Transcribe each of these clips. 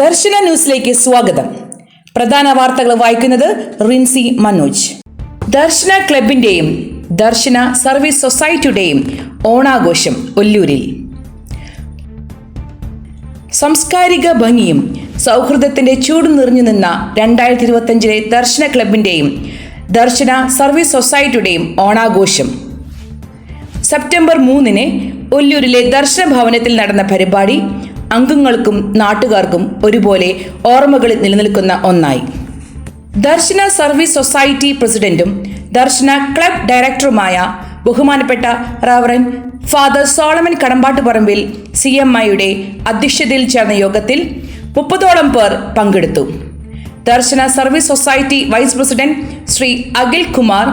ദർശന ന്യൂസിലേക്ക് സ്വാഗതം. പ്രധാന വാർത്തകൾ വായിക്കുന്നത് റിൻസി മനോജ്. ദർശന ക്ലബിന്റെയും ദർശന സർവീസ് സൊസൈറ്റിയുടെയും ഓണാഘോഷം ഒല്ലൂരിൽ. സാംസ്കാരിക ഭംഗിയും സൗഹൃദത്തിന്റെ ചൂട് നിറഞ്ഞു നിന്ന രണ്ടായിരത്തി ഇരുപത്തഞ്ചിലെ ദർശന ക്ലബിന്റെയും ദർശന സർവീസ് സൊസൈറ്റിയുടെയും ഓണാഘോഷം. സെപ്റ്റംബർ മൂന്നിന് ഒല്ലൂരിലെ ദർശന ഭവനത്തിൽ നടന്ന പരിപാടി അംഗങ്ങൾക്കും നാട്ടുകാർക്കും ഒരുപോലെ ഓർമ്മകളിൽ നിലനിൽക്കുന്ന ഒന്നായി. ദർശന സർവീസ് സൊസൈറ്റി പ്രസിഡന്റും ദർശന ക്ലബ് ഡയറക്ടറുമായ ബഹുമാനപ്പെട്ട reverend father Solomon Kadambattuparambil C M ഐയുടെ അധ്യക്ഷതയിൽ ചേർന്ന യോഗത്തിൽ മുപ്പതോളം പേർ പങ്കെടുത്തു. Darshana service society vice president Shri Akhil Kumar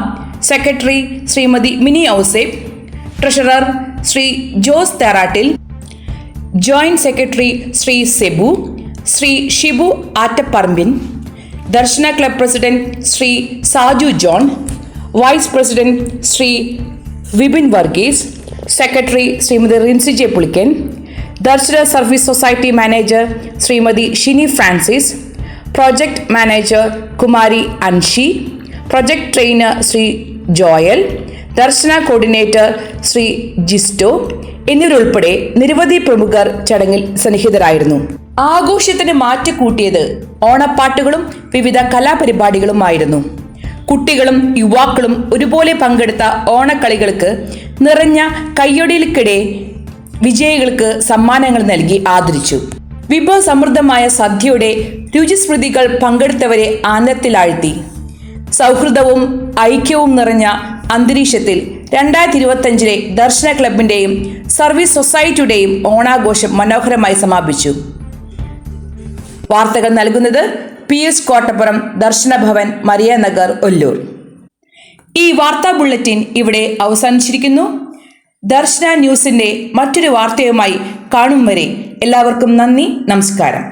secretary Shrimati Mini Ouseph treasurer Shri Jose Therattil joint secretary Shri Sebu Shri Shibu Attapparambil Darshana club president Shri Saju John vice president Shri Vipin Varghese secretary Shrimati Rincy J Pulikkan Darshana service society manager Shrimati Shini Francis project manager Kumari Anshi project trainer Shri Joel Darshana coordinator Shri Gisto എന്നിവരുൾപ്പെടെ നിരവധി പ്രമുഖർ ചടങ്ങിൽ സന്നിഹിതരായിരുന്നു. ആഘോഷത്തിന് മാറ്റുകൂട്ടിയത് ഓണപ്പാട്ടുകളും വിവിധ കലാപരിപാടികളുമായിരുന്നു. കുട്ടികളും യുവാക്കളും ഒരുപോലെ പങ്കെടുത്ത ഓണക്കളികൾക്ക് നിറഞ്ഞ കയ്യൊടിയിൽക്കിടെ വിജയികൾക്ക് സമ്മാനങ്ങൾ നൽകി ആദരിച്ചു. വിഭവസമൃദ്ധമായ സദ്യയുടെ രുചിസ്മൃതികൾ പങ്കെടുത്തവരെ ആനന്ദത്തിലാഴ്ത്തി. സൗഹൃദവും ഐക്യവും നിറഞ്ഞ അന്തരീക്ഷത്തിൽ രണ്ടായിരത്തി ഇരുപത്തഞ്ചിലെ ദർശന ക്ലബിന്റെയും സർവീസ് സൊസൈറ്റിയുടെയും ഓണാഘോഷം മനോഹരമായി സമാപിച്ചു. വാർത്തകൾ നൽകുന്നത് പി എസ് കോട്ടപ്പുറം ദർശന ഭവൻ മരിയ നഗർ ഒല്ലൂർ. ഈ വാർത്താ ബുള്ളറ്റിൻ ഇവിടെ അവസാനിച്ചിരിക്കുന്നു. ദർശന ന്യൂസിന്റെ മറ്റൊരു വാർത്തയുമായി കാണും വരെ എല്ലാവർക്കും നന്ദി നമസ്കാരം.